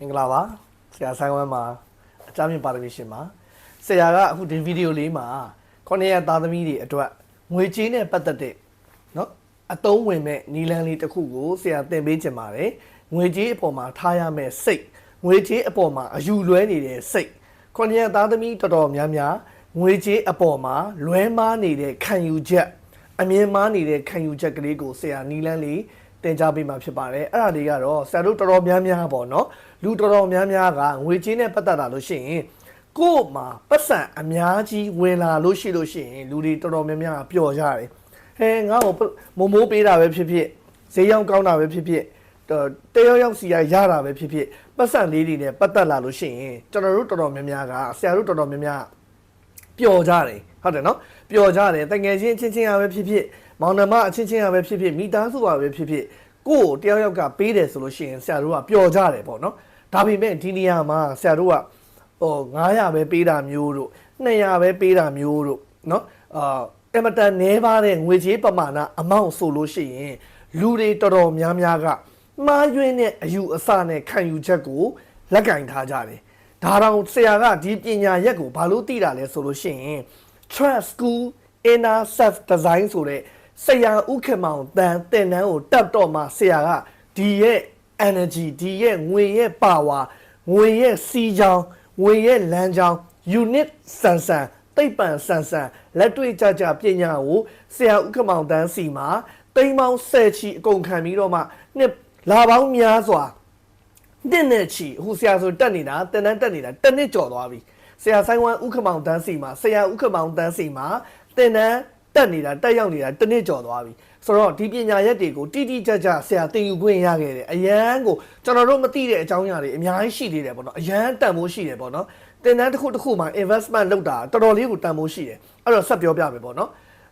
မင်္ဂလာပါဆရာဆိုင်ဝမ်မှာအကြမ်းမြင့်ပါရမီရှင်ပါဆရာကအခုဒီဗီဒီယိုလေးမှာခုနှစ်ရက်သားသမီးတွေအတွက်ငွေကြေးနဲ့ပတ်သက်တဲ့เนาะအသုံးဝင်မဲ့နီလန်းလေးတစ်ခုကိုဆရာသင်ပေးချင်ပါတယ်ငွေကြေးအပေါ်မှာထားရမယ့်စိတ်ငွေကြေးအပေါ်မှာအယူလွဲနေတဲ့စိတ်ခုနှစ်ရက်သားသမီးတော်တော်များများငွေကြေးအပေါ်မှာလွဲမားနေတဲ့ခံယူချက်အမြင်မားနေတဲ့ခံယူချက်ကလေးကိုဆရာနီလန်းလေး တင် जा ပေးမှာဖြစ်ပါတယ်အဲ့ဒါတွေကတော့ဆရာတို့တော်တော်များများပေါ့နော် လူတော်တော်များများကငွေကြေးနဲ့ပတ်သက်တာလို့ရှိရင်ကို့မှာပတ်စံအများကြီးဝင်လာလို့ရှိလို့ရှိရင်လူတွေတော်တော်များများကပျော်ကြတယ်ဟဲငါ့ကိုမမိုးပေးတာပဲဖြစ်ဖြစ်ဈေးရောက်ကောင်းတာပဲဖြစ်ဖြစ်တယောက်ယောက်စီရရတာပဲဖြစ်ဖြစ်ပတ်စံလေးတွေနဲ့ပတ်သက်လာလို့ရှိရင်ကျွန်တော်တို့တော်တော်များများကဆရာတို့တော်တော်များများပျော်ကြတယ်ဟုတ်တယ်နော်ပျော်ကြတယ်တငယ်ချင်းချင်းချင်းရပဲဖြစ်ဖြစ်မောင်နှမအချင်းချင်းရပဲဖြစ်ဖြစ်မိသားစုပါပဲဖြစ်ဖြစ်ကိုယ့်ကိုတယောက်ယောက်ကပေးတယ်ဆိုလို့ရှိရင်ဆရာတို့ကပျော်ကြတယ်ပေါ့နော် ဒါပေမဲ့ဒီနေရာမှာဆရာတို့ကဟို900ပဲပေးတာမျိုးတို့200ပဲပေးတာမျိုးတို့နော်အာအမတန်နည်းပါတဲ့ငွေကြေးပမာဏအမောင့်ဆိုလို့ရှိရင်လူတွေတော်တော်များများကမှားယွင်းတဲ့အယူအဆနဲ့ခံယူချက်ကိုလက်ကင်ထားကြတယ်ဒါတော့ဆရာကဒီပညာရက်ကိုဘာလို့သိတာလဲဆိုလို့ရှိရင် Trust School Inner Self Design ဆိုတဲ့ဆရာဥက္ကမောင်တန်တင်တန်းကိုတက်တော့မှဆရာကဒီရဲ့ energy ဒီရဲ့ငွေရဲ့ power ငွေရဲ့စီးချောင်းငွေရဲ့လမ်းချောင်း unit ဆန်ဆန်သိပ္ပံဆန်ဆန်လက်တွေ့ကြကြပညာကိုဆရာဥက္ကမောင်တန်းစီမှာတိမ်မောင်းဆယ်ချီအကုန်ခံပြီးတော့မှနှစ်လာပေါင်းများစွာနှစ်နဲ့ချီအခုဆရာဆိုတက်နေတာတန်တန်းတက်နေတာတစ်နှစ်ကျော်သွားပြီဆရာဆိုင်ဝမ်ဥက္ကမောင်တန်းစီမှာဆရာဥက္ကမောင်တန်းစီမှာတင်တန်း တက်နေတာတက်ရောက်နေတာတစ်နှစ်ကျော်သွားပြီဆိုတော့ဒီပညာရက်တွေကိုတိတိကျကျဆရာသင်ယူခွင့်ရခဲ့တယ်အရန်ကိုကျွန်တော်တို့မသိတဲ့အကြောင်းအရာတွေအများကြီးရှိသေးတယ်ပေါ့နော်အရန်တန်ဖိုးရှိတယ်ပေါ့နော်တင်တန်းတစ်ခုတစ်ခုမှာ investment လုပ်တာတော်တော်လေးကိုတန်ဖိုးရှိတယ်အဲ့တော့ဆက်ပြောပြမယ်ပေါ့နော်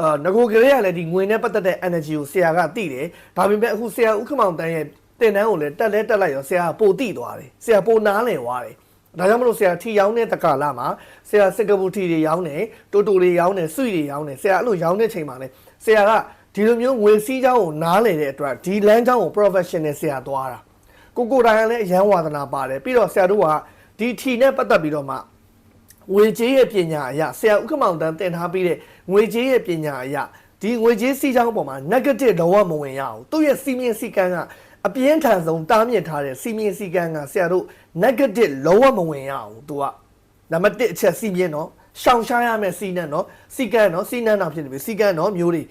အာငကိုကလေးကလည်းဒီငွေနဲ့ပတ်သက်တဲ့ energy ကိုဆရာကသိတယ်ဒါပေမဲ့အခုဆရာဥက္ကမောင်တန်းရဲ့တင်တန်းကိုလည်းတက်လဲတက်လိုက်ရောဆရာပိုတိသွားတယ်ဆရာပိုနားလည်သွားတယ် ဒါကြောင့်မလို့ဆရာထီရောင်းတဲ့တက္ကလာမှာဆရာစင်ကာပူထီတွေရောင်းတယ်တိုတိုတွေရောင်းတယ်ဆွီတွေရောင်းတယ်ဆရာအဲ့လိုရောင်းတဲ့ချိန်မှာလဲဆရာကဒီလိုမျိုးငွေစည်းကြောင်းကိုနားလည်တဲ့အတွက်ဒီလမ်းကြောင်းကို professional ဆရာသွားတာကိုကိုတိုင်ကလည်းအရန်ဝါသနာပါတယ်ပြီးတော့ဆရာတို့ကဒီထီနဲ့ပတ်သက်ပြီးတော့မှငွေကြေးရဲ့ပညာအရာဆရာဥက္ကမောင်တန်းတင်ထားပြီးတဲ့ငွေကြေးရဲ့ပညာအရာဒီငွေကြေးစီးချောင်းပေါ်မှာ negative တော့မဝင်ရအောင်သူ့ရဲ့စီမင်းစီကန်းက အပြင်းထန်ဆုံးတားမြစ်ထားတဲ့စီမင်းစီကန်းကဆရာတို့ negative လုံးဝမဝင်ရအောင်သူကနံပါတ်1အချက်စီမင်းနော်ရှောင်ရှားရမယ့်စီးနဲ့နော်စီကန်းနော်စီးနန်းတော့ဖြစ်နေပြီစီကန်းနော်မျိုးတွေ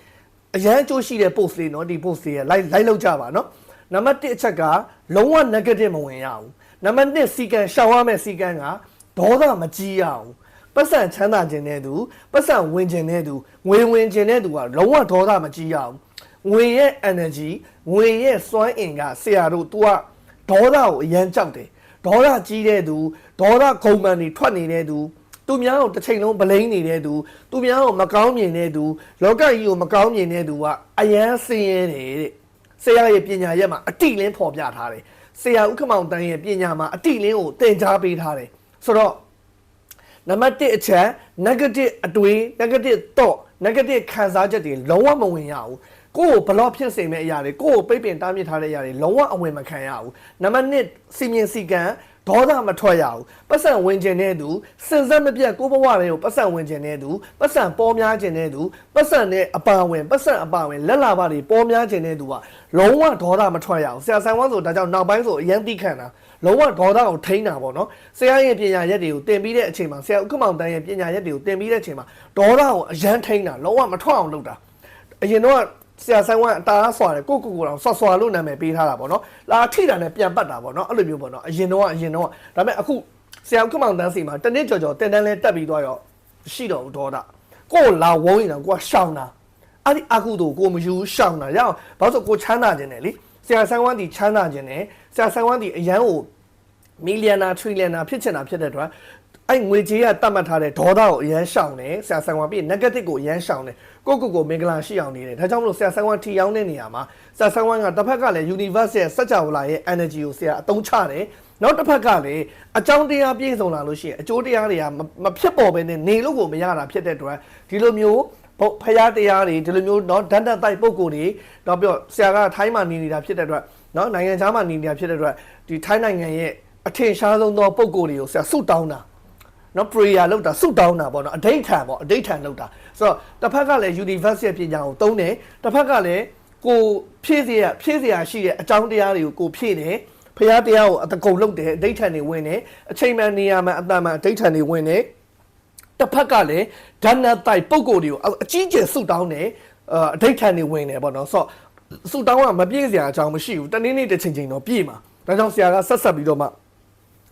အရန်အကျိုးရှိတဲ့ post တွေနော်ဒီ post တွေလိုက်လိုက်လောက်ကြပါနော်နံပါတ်1အချက်ကလုံးဝ negative မဝင်ရအောင်နံပါတ်2စီကန်းရှောင်ရမယ့်စီကန်းကဒေါသမကြီးရအောင်ပတ်စံချမ်းသာခြင်းတဲ့သူပတ်စံဝင်ခြင်းတဲ့သူငွေဝင်ခြင်းတဲ့သူကလုံးဝဒေါသမကြီးရအောင် ငွေရဲ့ energy ငွေရဲ့စွမ်းအင်ကဆရာတို့ तू ကဒေါသကိုအရန်ကြောက်တယ်ဒေါသကြီးတဲ့သူဒေါသခုံမှန်တွေထွက်နေတဲ့သူသူများကိုတစ်ချိန်လုံးဗလိန်နေတဲ့သူသူများကိုမကောင်းမြင်တဲ့သူလောကကြီးကိုမကောင်းမြင်တဲ့သူကအရန်ဆင်းရဲတယ်တဲ့ဆရာရဲ့ပညာရက်မှာအတိလင်းဖော်ပြထားတယ်ဆရာဥက္ကမောင်တန်းရဲ့ပညာမှာအတိလင်းကိုသင်ကြားပေးထားတယ်ဆိုတော့နံပါတ်1အချက် negative အတွေး negative thought negative ခံစားချက်တွေလုံးဝမဝင်ရဘူး ကိုယ့်ကိုဘလော့ဖြစ်စေမယ့်အရာတွေကိုယ့်ကိုပိတ်ပင်တားမြစ်ထားတဲ့အရာတွေလုံးဝအဝင်မခံရဘူးနံပါတ်2စီမင်းစီကံဒေါသမထွက်ရဘူးပတ်စံဝင်ခြင်းတဲ့သူစင်စက်မပြတ်ကိုယ့်ဘဝတွေကိုပတ်စံဝင်ခြင်းတဲ့သူပတ်စံပေါ်များခြင်းတဲ့သူပတ်စံနဲ့အပါဝင်ပတ်စံအပါဝင်လက်လာပါတွေပေါ်များခြင်းတဲ့သူကလုံးဝဒေါသမထွက်ရဘူးဆရာဆိုင်ဝမ်းဆိုဒါကြောင့်နောက်ပိုင်းဆိုအရင်သိခံတာလုံးဝဒေါသကိုထိန်းတာပေါ့နော်ဆရာရဲ့ပညာရက်တွေကိုတင်ပြီးတဲ့အချိန်မှာဆရာဥက္ကမောင်တန်းရဲ့ပညာရက်တွေကိုတင်ပြီးတဲ့အချိန်မှာဒေါသကိုအရန်ထိန်းတာလုံးဝမထွက်အောင်လုပ်တာအရင်တော့ ဆရာဆိုင်ဝမ်အတားဆွာတယ်ကိုကိုကိုတော့ဆွာဆွာလို့နာမည်ပေးထားတာပေါ့နော်လာထိတာနဲ့ပြန်ပတ်တာပေါ့နော်အဲ့လိုမျိုးပေါ့နော်အရင်တော့အရင်တော့ဒါပေမဲ့အခုဆရာဥက္ကမောင်တန်းစီမှာတနစ်ကြော်ကြော်တင်တန်းလဲတက်ပြီးသွားရောရှိတော့ဒေါသကိုလာဝုန်းနေတာကိုကရှောင်းတာအဲ့ဒီအကုသို့ကိုမယူရှောင်းတာရအောင်ဘာလို့ဆိုကိုချမ်းသာခြင်းတယ်လေဆရာဆိုင်ဝမ်ဒီချမ်းသာခြင်းတယ်ဆရာဆိုင်ဝမ်ဒီအရန်ကိုမီလီယံနာထရီလီယံနာဖြစ်ချင်တာဖြစ်တဲ့အတွက် အဲ့ငွေကြေးကတတ်မှတ်ထားတဲ့ဒေါသကိုအရန်ရှောင်တယ်ဆရာဆန်ဝါပြီး negative ကိုအရန်ရှောင်တယ်ကိုကိုကိုမင်္ဂလာရှိအောင်နေတယ်ဒါကြောင့်မလို့ဆရာဆန်ဝါထီရောင်းတဲ့နေရာမှာဆရာဆန်ဝါကတစ်ဖက်ကလည်း universe ရဲ့စัจ java လာရဲ့ energy ကိုဆရာအသုံးချတယ်နောက်တစ်ဖက်ကလည်းအကြောင်းတရားပြည့်စုံလာလို့ရှိရင်အကျိုးတရားတွေကမဖြစ်ပေါ်ဘဲနဲ့နေလို့ကိုမရတာဖြစ်တဲ့အတွက်ဒီလိုမျိုးဘုဖရာတရားတွေဒီလိုမျိုးเนาะဒန္တတိုက်ပုံကိုယ်တွေတော့ပြောဆရာကထိုင်းမှာနေနေတာဖြစ်တဲ့အတွက်เนาะနိုင်ငံခြားမှာနေနေတာဖြစ်တဲ့အတွက်ဒီထိုင်းနိုင်ငံရဲ့ အထင်ရှားဆုံးသောပုံကိုယ်တွေကိုဆရာဆုတောင်းတာ နော် prayer လုပ်တာဆုတောင်းတာပေါ့နော်အဓိဋ္ဌာန်ပေါ့အဓိဋ္ဌာန်လုပ်တာဆိုတော့တစ်ဖက်ကလည်း universe ရဲ့ပညာကိုသုံးတယ်တစ်ဖက်ကလည်းကိုဖြည့်စရာဖြည့်စရာရှိတဲ့အကြောင်းတရားတွေကိုကိုဖြည့်တယ်ဖရာတရားကိုအတကုံလုပ်တယ်အဓိဋ္ဌာန်တွေဝင်တယ်အချိန်မှန်နေရာမှန်အတန်မှန်အဓိဋ္ဌာန်တွေဝင်တယ်တစ်ဖက်ကလည်းဓာတ်နဲ့တိုက်ပုံကိုယ်တွေကိုအကြီးကျယ်ဆူတောင်းတယ်အာအဋိဋ္ဌာန်တွေဝင်တယ်ပေါ့နော်ဆိုတော့ဆူတောင်းကမပြည့်စရာအကြောင်းမရှိဘူးတနေ့နေ့တစ်ချိန်ချိန်တော့ပြည့်မှာဒါကြောင့်ဆရာကဆက်ဆက်ပြီးတော့မှ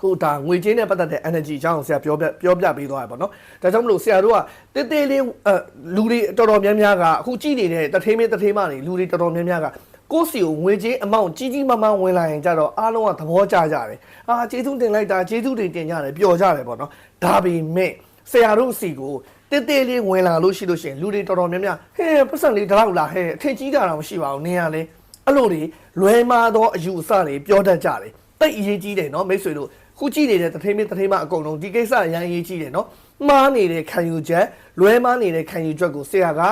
ကိုဒါငွေချင်းနဲ့ပတ်သက်တဲ့ energy အကြောင်းကိုဆရာပြောပြပြောပြပေးသွားရပါတော့။ဒါကြောင့်မလို့ဆရာတို့ကတေးသေးလေးအဲလူတွေတော်တော်များများကအခုကြည့်နေတဲ့တထေးမင်းတထေးမတွေလူတွေတော်တော်များများကကိုယ့်စီကိုငွေချင်းအမောင့်ကြီးကြီးမားမားဝင်လာရင်ကြတော့အားလုံးကသဘောကျကြတယ်။အာကျေးဇူးတင်လိုက်တာကျေးဇူးတွေတင်ကြတယ်ပျော်ကြတယ်ပေါ့နော်။ဒါပေမဲ့ဆရာတို့စီကိုတေးသေးလေးဝင်လာလို့ရှိလို့ရှိရင်လူတွေတော်တော်များများဟဲ့ပတ်စံလေးတလောက်လာဟဲ့အထင်ကြီးတာတော့မရှိပါဘူးနေရလဲအဲ့လိုတွေလွဲမားသောအယူအဆတွေပြောတတ်ကြတယ်တိတ်အရေးကြီးတယ်နော်မိတ်ဆွေတို့ ခုကြည့်နေတဲ့တထိမင်းတထိမအကုန်လုံးဒီကိစ္စအရင်အရေးကြီးတယ်နော်မှားနေတဲ့ခံယူချက်လွဲမားနေတဲ့ခံယူချက်ကိုဆရာက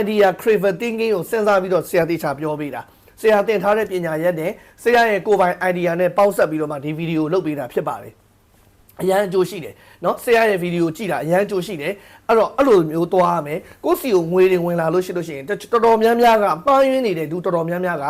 idea creative thinking ကိုစဉ်းစားပြီးတော့ဆရာတေချာပြောပေးတာဆရာတင်ထားတဲ့ပညာရက်နဲ့ဆရာရဲ့ကိုယ်ပိုင် idea နဲ့ပေါင်းစပ်ပြီးတော့မှဒီဗီဒီယိုလုပ်ပေးတာဖြစ်ပါတယ် အရန်အကျိုးရှိတယ်เนาะဆရာရဲ့ဗီဒီယိုကြည့်တာအရန်အကျိုးရှိတယ်အဲ့တော့အဲ့လိုမျိုးသွားရမယ်ကိုယ့်စီကိုငွေတွေဝင်လာလို့ရှိလို့ရှိရင်တော်တော်များများကပန်းရင်းနေတဲ့သူတော်တော်များများက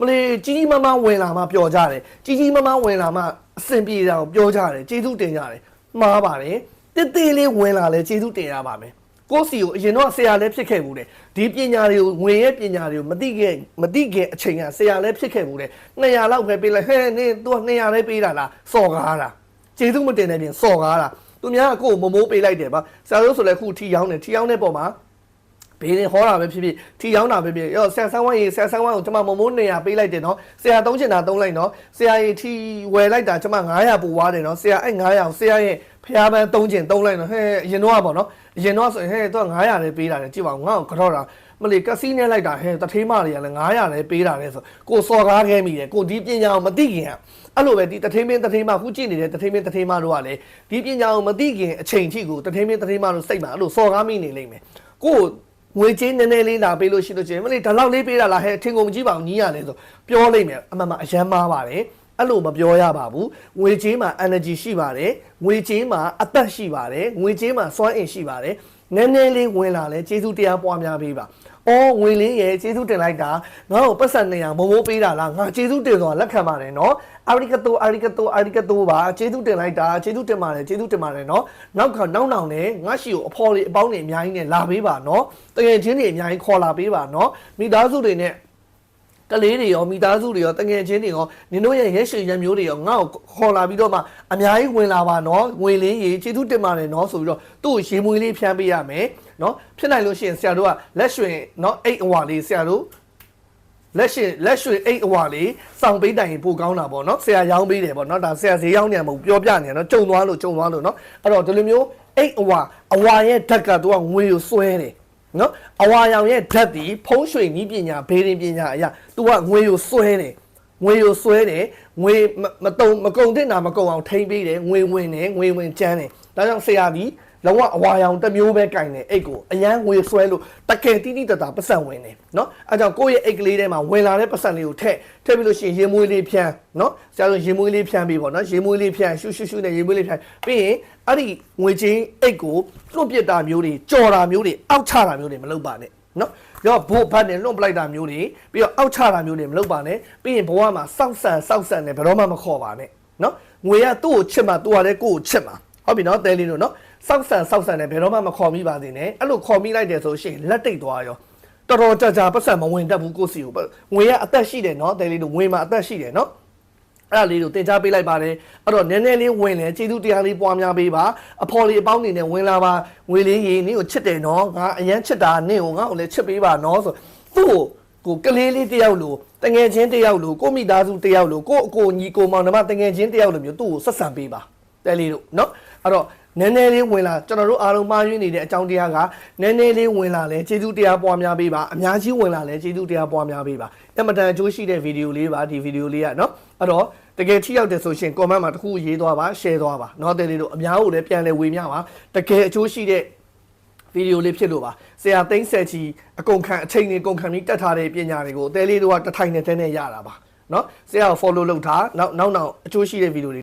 မလေးကြီးကြီးမားမားဝင်လာမှပျော်ကြတယ်ကြီးကြီးမားမားဝင်လာမှအဆင်ပြေတာကိုပြောကြတယ်ကျေးဇူးတင်ကြတယ်မှားပါတယ်တိတိလေးဝင်လာလဲကျေးဇူးတင်ရပါမယ်ကိုယ့်စီကိုအရင်တော့ဆရာလည်းဖြစ်ခဲ့ဘူးတဲ့ဒီပညာတွေကိုငွေရဲ့ပညာတွေကိုမသိခဲ့မသိခင်အချိန်ကဆရာလည်းဖြစ်ခဲ့ဘူးတဲ့200လောက်ပဲပေးလိုက်ဟဲ့နင်း तू 200လည်းပေးတာလားစော်ကားတာကျေးဇူးမတင်တဲ့ပြင်စော်ကားတာသူများကကိုယ်ကိုမမိုးပေးလိုက်တယ်ပါဆရာတို့ဆိုလည်းခုထီရောင်းတယ်ထီရောင်းတဲ့ပုံမှာ ဘေးရင်ဟောတာပဲဖြစ်ဖြစ်ထီရောင်းတာပဲဖြစ်ဖြစ်ရောဆရာဆန်းဝိုင်းရေဆရာဆန်းဝိုင်းကိုကျွန်မမမိုး200ပေးလိုက်တယ်နော်ဆရာသုံးချင်တာသုံးလိုက်နော်ဆရာရေထီဝယ်လိုက်တာကျွန်မ900ပူသွားတယ်နော်ဆရာအဲ့900ကိုဆရာရဲ့ဖျားပန်းသုံးချင်သုံးလိုက်နော်ဟဲ့အရင်တော့ပေါ့နော်အရင်တော့ဆိုရင်ဟဲ့သူက900လေးပေးတာလေကြည့်ပါဦးငါ့ကိုကြော့တာမလီကစီနဲ့လိုက်တာဟဲ့တထေးမတွေကလည်း900လေးပေးတာလေဆိုကိုစော်ကားခဲမိတယ်ကိုဒီပညာကိုမသိခင်ကအဲ့လိုပဲဒီတထိန်မင်းတထိန်မခုကြည့်နေတဲ့တထိန်မင်းတထိန်မတို့ကလည်းဒီပညာကိုမသိခင်အချိန်ထိကိုတထိန်မင်းတထိန်မတို့စိတ်မှာအဲ့လိုစော်ကားမိနေလိမ့်မယ်ကိုယ် ငွေချင်းနည်းနည်းလေးလာပေးလို့ရှိလို့ချင်းမလေးဒါလောက်လေးပေးတာလားဟဲ့ထင်ကုန်မကြည့်ပါဘူးညီးရတယ်ဆိုပြောလိမ့်မယ်အမှန်မှအယမ်းမားပါတယ်အဲ့လိုမပြောရပါဘူးငွေချင်းမှာ energy ရှိပါတယ်ငွေချင်းမှာအသက်ရှိပါတယ်ငွေချင်းမှာစွမ်းအင်ရှိပါတယ်နည်းနည်းလေးဝင်လာလဲကျေးဇူးတရားပွားများပေးပါ။ အော်ငွေလေးရဲ့ကျေးဇူးတင်လိုက်တာငါ့ကိုပတ်စံနေရမမိုးပေးတာလားငါကျေးဇူးတင်ဆိုတာလက်ခံပါတယ်နော်။အာရီကတိုအာရီကတိုအာရီကတိုပါကျေးဇူးတင်လိုက်တာကျေးဇူးတင်ပါတယ်ကျေးဇူးတင်ပါတယ်နော်။နောက်ကနောက်နောက်နဲ့ငါရှိကိုအဖော်လေးအပေါင်းတွေအများကြီးနဲ့လာပေးပါနော်။တကယ်ချင်းတွေအများကြီးခေါ်လာပေးပါနော်။မိသားစုတွေနဲ့ ကလေးတွေရောမိသားစုတွေရောတငယ်ချင်းတွေရောနင်တို့ရဲ့ရက်ရှည်ရံမျိုးတွေရောငါ့ကိုခေါ်လာပြီးတော့မှအများကြီးဝင်လာပါနော်ငွေလေးရေကျေးဇူးတင်ပါတယ်နော်ဆိုပြီးတော့သူ့ကိုရေမွေးလေးဖြန်းပေးရမယ်နော်ဖြစ်နိုင်လို့ရှိရင်ဆရာတို့ကလက်ရွှင်နော်အိတ်အဝါလေးဆရာတို့လက်ရှင်လက်ရွှင်အိတ်အဝါလေးစောင့်ပေးတိုင်ရင်ပိုကောင်းတာပေါ့နော်ဆရာရောင်းပေးတယ်ပေါ့နော်ဒါဆရာဈေးရောင်းနေမှာမဟုတ်ပြောပြနေတယ်နော်ကြုံသွားလို့ကြုံသွားလို့နော်အဲ့တော့ဒီလိုမျိုးအိတ်အဝါအဝါရဲ့ဓာတ်ကသူကငွေကိုစွဲတယ် နော်အဝါရောင်ရဲ့ဓာတ်ဒီဖုံးရွှေနီးပညာဘေးရင်ပညာအရာ तू ကငွေကိုစွဲတယ်ငွေကိုစွဲတယ်ငွေမမတုံမကုံတဲ့နာမကုံအောင်ထိမ့်ပေးတယ်ငွေဝင်တယ်ငွေဝင်ကျန်းတယ်ဒါကြောင့်ဆရာဒီ လုံးဝအဝါရောင်တစ်မျိုးပဲကင်တယ်အိတ်ကိုအရန်ငွေဆွဲလို့တကယ်တိတိတတ်တာပတ်စံဝင်တယ်နော်အဲကြောင့်ကိုယ့်ရဲ့အိတ်ကလေးထဲမှာဝင်လာတဲ့ပတ်စံလေးကိုထည့်ထည့်ပြီးလို့ရှိရင်ရေမွေးလေးဖြန်းနော်ဆရာတို့ရေမွေးလေးဖြန်းပြီးပေါ့နော်ရေမွေးလေးဖြန်းရှူရှူရှူနဲ့ရေမွေးလေးဖြန်းပြီးရင်အဲ့ဒီငွေချင်းအိတ်ကိုလွတ်ပစ်တာမျိုးတွေကြော်တာမျိုးတွေအောက်ချတာမျိုးတွေမလုပ်ပါနဲ့နော်ရောဘို့ဘတ်နဲ့လွတ်ပလိုက်တာမျိုးတွေပြီးတော့အောက်ချတာမျိုးတွေမလုပ်ပါနဲ့ပြီးရင်ဘဝမှာစောက်ဆန်စောက်ဆန်နဲ့ဘယ်တော့မှမခေါ်ပါနဲ့နော်ငွေကသူ့ကိုချစ်မှာသူ့ကလည်းကိုယ့်ကိုချစ်မှာဟုတ်ပြီနော်တဲလေးတို့နော် စောက်ဆန်စောက်ဆန်နဲ့ဘယ်တော့မှမခေါ်မိပါသေးနဲ့အဲ့လိုခေါ်မိလိုက်တယ်ဆိုရှင်လက်တိတ်သွားရောတော်တော်ကြာကြာပတ်စံမဝင်တတ်ဘူးကိုယ့်စီကိုငွေကအသက်ရှိတယ်နော်တဲလေးတို့ငွေမှာအသက်ရှိတယ်နော်အဲ့ဒါလေးကိုတင် जा ပေးလိုက်ပါတယ်အဲ့တော့နည်းနည်းလေးဝင်လဲကျေးဇူးတရားလေးပွားများပေးပါအဖော်လေးအပေါင်းနေနဲ့ဝင်လာပါငွေလေးရေနင်းကိုချစ်တယ်နော်ငါအရန်ချစ်တာနင်းကိုငါ့ကိုလည်းချစ်ပေးပါနော်ဆိုသူ့ကိုကိုကလေးလေးတယောက်လိုတငယ်ချင်းတယောက်လိုကိုမိသားစုတယောက်လိုကိုအကိုညီကိုမောင်နှမတငယ်ချင်းတယောက်လိုမျိုးသူ့ကိုဆက်ဆံပေးပါတဲလေးတို့နော်အဲ့တော့ နည်းနည်းလေးဝင်လာကျွန်တော်တို့အားလုံးမှားယွင်းနေတဲ့အကြောင်းတရားကနည်းနည်းလေးဝင်လာလဲကျေးဇူးတရားပွားများပေးပါအများကြီးဝင်လာလဲကျေးဇူးတရားပွားများပေးပါအမတန်အကျိုးရှိတဲ့ဗီဒီယိုလေးပါဒီဗီဒီယိုလေးကနော်အဲ့တော့ တကယ်ထိရောက်တယ်ဆိုရှင် comment မှာတစ်ခုရေးသွားပါ share သွားပါเนาะတဲ့လေးတို့အများကိုလည်းပြန်လဲဝေမျှပါတကယ်အကျိုးရှိတဲ့ဗီဒီယိုလေးဖြစ်လို့ပါဆရာသိန်းဆက်ချီအကုန်ခံအချိန်တွေအကုန်ခံပြီးတက်ထားတဲ့ပညာတွေကိုအသေးလေးတို့ကတစ်ထိုင်နဲ့တည်းနဲ့ရတာပါเนาะဆရာကို follow လုပ်ထားနောက်နောက်နောက်အကျိုးရှိတဲ့ဗီဒီယိုတွေ